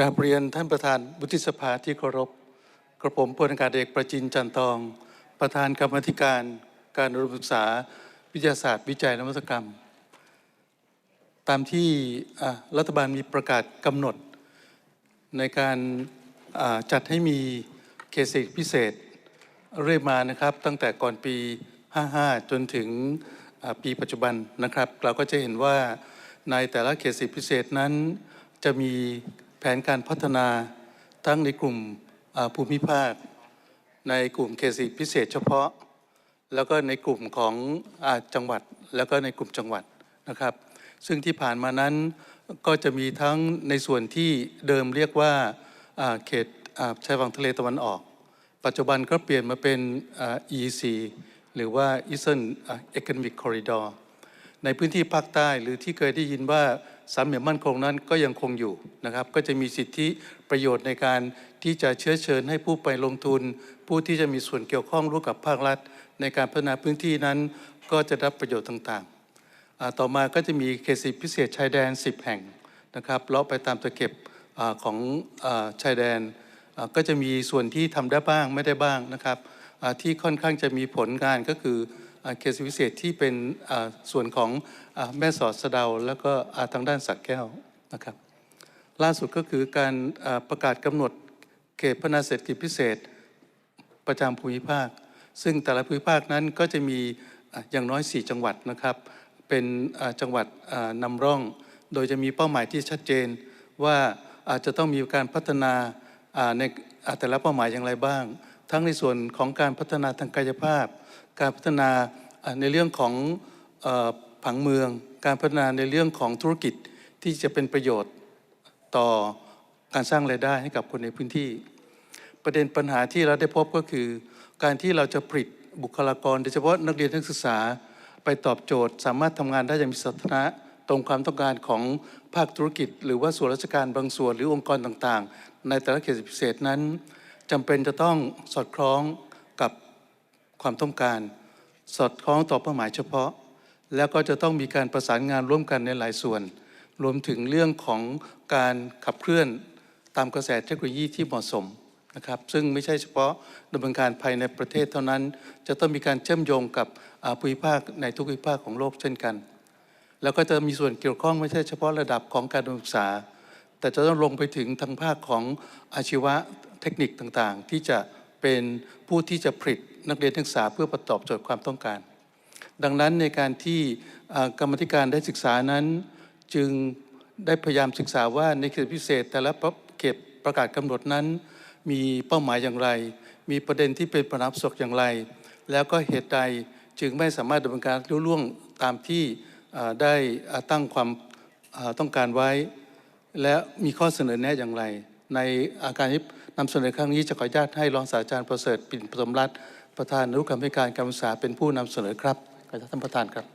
กาบเรียนท่านประธานวุฒิสภาที่เคารพกระผมพลอากาศเอกประจินจันทอง ประธานกรรมธิการ การอุดมศึกษาวิทยาศาสตร์วิจัยนวัตกรรม ตามที่รัฐบาลมีประกาศกำหนด ในการจัดให้มีเคสเศรษฐกิพิเศษเรื่อยมานะครับ ตั้งแต่ก่อนปี 55 จนถึงปีปัจจุบันนะครับ เราก็จะเห็นว่าในแต่ละเขตเศรษฐกิพิเศษนั้นจะมี ผนการพัฒนาทั้งในกลุ่มภูมิภาค ในกลุ่มเขตพิเศษเฉพาะ แล้วก็ในกลุ่มของอจังหวัดแล้วก็ในกลุ่มจังหวัดนะครับ ซึ่งที่ผ่านมานั้นก็จะมีทั้งในส่วนที่เดิมเรียกว่าเขตชายฝั่งทะเลตะวันออก ปัจจุบันก็เปลี่ยนมาเป็น EEC หรือว่า Eastern อ่า Economic Corridor ในพื้นที่ภาคใต้หรือที่เคยได้ยินว่าสามเหลี่ยมมั่นคงนั้นก็ยังคงอยู่นะครับ ก็จะมีสิทธิประโยชน์ในการที่จะเชื้อเชิญให้ผู้ไปลงทุน ผู้ที่จะมีส่วนเกี่ยวข้องร่วมกับภาครัฐ ในการพัฒนาพื้นที่นั้น ก็จะรับประโยชน์ต่างๆ ต่อมาก็จะมีเขตสิทธิพิเศษชายแดน 10 แห่งนะครับเลาะไปตามตะเข็บอของอชายแดน ก็จะมีส่วนที่ทำได้บ้างไม่ได้บ้างนะครับที่ค่อนข้างจะมีผลงานก็คือ เขตสิทธิพิเศษที่เป็นส่วนของแม่สอดสะเดา แล้วก็ทางด้านสักแก้วนะครับล่าสุดก็คือการประกาศกำหนดเขตพัฒนาเศรษฐกิจพิเศษประจำภูมิภาค ซึ่งแต่ละภูมิภาคนั้นก็จะมีอย่างน้อย 4 จังหวัดนะครับ เป็นจังหวัดนำร่อง โดยจะมีเป้าหมายที่ชัดเจนว่าอาจจะต้องมีการพัฒนาในแต่ละเป้าหมายอย่างไรบ้าง ทั้งในส่วนของการพัฒนาทางกายภาพ การพัฒนาในเรื่องของออผังเมือง การพัฒนาในเรื่องของธุรกิจที่จะเป็นประโยชน์ต่อการสร้างรายได้ให้กับคนในพื้นที่ ประเด็นปัญหาที่เราได้พบก็คือ การที่เราจะผลิตบุคลากร โดยเฉพาะนักเรียนนักศึกษาไปตอบโจทย์ สามารถทำงานได้อย่างมีสถานะตรงความต้องการของภาคธุรกิจ หรือว่าส่วนราชการบางส่วนหรือองค์กรต่างๆ ในแต่ละเขตพิเศษนั้น จำเป็นจะต้องสอดคล้องกับความต้องการ สอดคล้องต่อเป้าหมายเฉพาะ แล้วก็จะต้องมีการประสานงานร่วมกันในหลายส่วน รวมถึงเรื่องของการขับเคลื่อนตามกระแสเทคโนโลยีที่เหมาะสมนะครับซึ่งไม่ใช่เฉพาะดำเนินการภายในประเทศเท่านั้น จะต้องมีการเชื่อมโยงกับอาภูมิภาคในทุกภูมิภาคของโลกเช่นกัน แล้วก็จะมีส่วนเกี่ยวข้องไม่ใช่เฉพาะระดับของการศึกษา แต่จะต้องลงไปถึงทางภาคของอาชีวะ เทคนิคต่างๆ ที่จะเป็นผู้ที่จะผลิตนักเรียนนักศึกษาเพื่อประตอบโจทย์ความต้องการ ดังนั้นในการที่กรรมธิการได้ศึกษานั้นจึงได้พยายามศึกษาว่าในเขตพิเศษ แต่ละเขตประกาศกำหนดนั้น มีเป้าหมายอย่างไร มีประเด็นที่เป็นปัญหาประสบอย่างไร แล้วก็เหตุใดจึงไม่สามารถดำเนินการรุ่ล่วงตามที่ได้อาตั้งความต้องการไว้ และมีข้อเสนอแนะอย่างไร ในอาการที่ นำเสนอครั้งนี้จะขออนุญาตให้รองศาสตราจารย์ประเสริฐปิ่นปฐมรัตน์ประธานอนุกรรมการการศึกษาเป็นผู้นำเสนอครับขอท่านประธานครับ